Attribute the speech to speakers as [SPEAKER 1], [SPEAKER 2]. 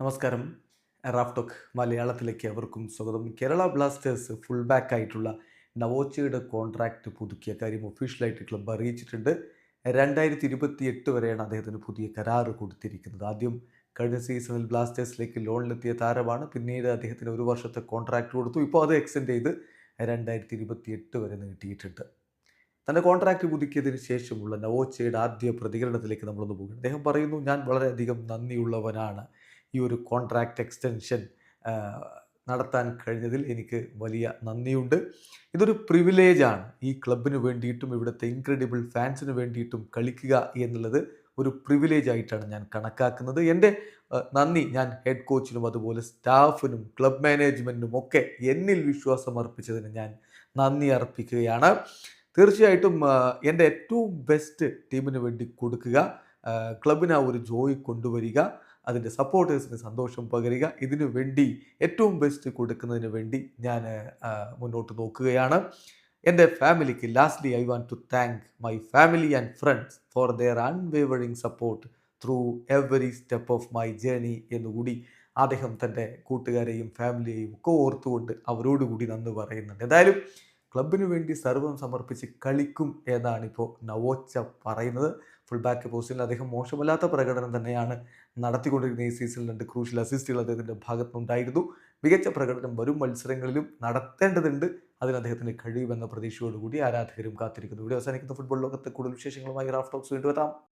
[SPEAKER 1] നമസ്കാരം. റാഫ്ടോക്ക് മലയാളത്തിലേക്ക് അവർക്കും സ്വാഗതം. കേരള ബ്ലാസ്റ്റേഴ്സ് ഫുൾ ബാക്ക് ആയിട്ടുള്ള നവോച്ചയുടെ കോൺട്രാക്റ്റ് പുതുക്കിയ കാര്യം ഒഫീഷ്യലായിട്ട് ക്ലബ്ബ് അറിയിച്ചിട്ടുണ്ട്. രണ്ടായിരത്തി ഇരുപത്തി എട്ട് വരെയാണ് അദ്ദേഹത്തിന് പുതിയ കരാറ് കൊടുത്തിരിക്കുന്നത്. ആദ്യം കഴിഞ്ഞ സീസണിൽ ബ്ലാസ്റ്റേഴ്സിലേക്ക് ലോണിലെത്തിയ താരമാണ്. പിന്നീട് അദ്ദേഹത്തിന് ഒരു വർഷത്തെ കോൺട്രാക്റ്റ് കൊടുത്തു. ഇപ്പോൾ അത് എക്സ്റ്റെൻഡ് ചെയ്ത് രണ്ടായിരത്തി ഇരുപത്തി എട്ട് വരെ നീട്ടിയിട്ടുണ്ട്. തന്റെ കോൺട്രാക്റ്റ് പുതുക്കിയതിന് ശേഷമുള്ള നവോച്ചയുടെ ആദ്യ പ്രതികരണത്തിലേക്ക് നമ്മളൊന്ന് പോകും അദ്ദേഹം പറയുന്നു ഞാൻ വളരെയധികം നന്ദിയുള്ളവനാണ്. ഈ ഒരു കോൺട്രാക്റ്റ് എക്സ്റ്റൻഷൻ നടത്താൻ കഴിഞ്ഞതിൽ എനിക്ക് വലിയ നന്ദിയുണ്ട്. ഇതൊരു പ്രിവിലേജാണ് ഈ ക്ലബിന് വേണ്ടിയിട്ടും ഇവിടുത്തെ ഇൻക്രെഡിബിൾ ഫാൻസിന് വേണ്ടിയിട്ടും കളിക്കുക എന്നുള്ളത് ഒരു പ്രിവിലേജ് ആയിട്ടാണ് ഞാൻ കണക്കാക്കുന്നത്. എന്റെ നന്ദി ഞാൻ ഹെഡ് കോച്ചിനും അതുപോലെ സ്റ്റാഫിനും ക്ലബ് മാനേജ്മെന്റിനും ഒക്കെ എന്നിൽ വിശ്വാസം അർപ്പിച്ചതിന് ഞാൻ നന്ദി അർപ്പിക്കുകയാണ്. തീർച്ചയായിട്ടും എന്റെ ഏറ്റവും ബെസ്റ്റ് ടീമിന് വേണ്ടി കൊടുക്കുക. ക്ലബിന് ആ ഒരു ജോയ് കൊണ്ടുവരിക. അതിന്റെ സപ്പോർട്ടേഴ്സിന് സന്തോഷം പകരുക. ഇതിനു വേണ്ടി ഏറ്റവും ബെസ്റ്റ് കൊടുക്കുന്നതിന് വേണ്ടി ഞാൻ മുന്നോട്ട് നോക്കുകയാണ്. എന്റെ ഫാമിലിക്ക് lastly I want to thank my family and friends for their unwavering support through every step of my journey എന്നുകൂടി അദ്ദേഹം തന്റെ കൂട്ടുകാരെയും ഫാമിലിയെയും ഒക്കെ ഓർത്തുകൊണ്ട് അവരോടുകൂടി നന്ദി പറയുന്നുണ്ട്. എന്തായാലും ക്ലബിന് വേണ്ടി സർവം സമർപ്പിച്ച് കളിക്കും എന്നാണ് ഇപ്പോൾ നവോച്ച പറയുന്നത്. ഫുൾ ബാക്ക് പോസ്റ്റിൽ അദ്ദേഹം മോശമല്ലാത്ത പ്രകടനം തന്നെയാണ് നടത്തിക്കൊണ്ടിരിക്കുന്ന ഈ സീസണിൽ രണ്ട് ക്രൂഷ്യൽ അസിസ്റ്റുകൾ അദ്ദേഹത്തിന്റെ ഭാഗത്തുനിന്നുണ്ടായിരുന്നു. മികച്ച പ്രകടനം വരും മത്സരങ്ങളിലും നടത്തേണ്ടതുണ്ട്. അതിന് അദ്ദേഹത്തിന് കഴിയുമെന്ന പ്രതീക്ഷയോടുകൂടി ആരാധകരും കാത്തിരിക്കുന്നു. ഇവിടെ അവസാനിക്കുന്ന. ഫുട്ബോൾ ലോകത്തെ കൂടുതൽ വിശേഷങ്ങളുമായി റാഫ് ടോക്സ് വീണ്ടും എത്താം.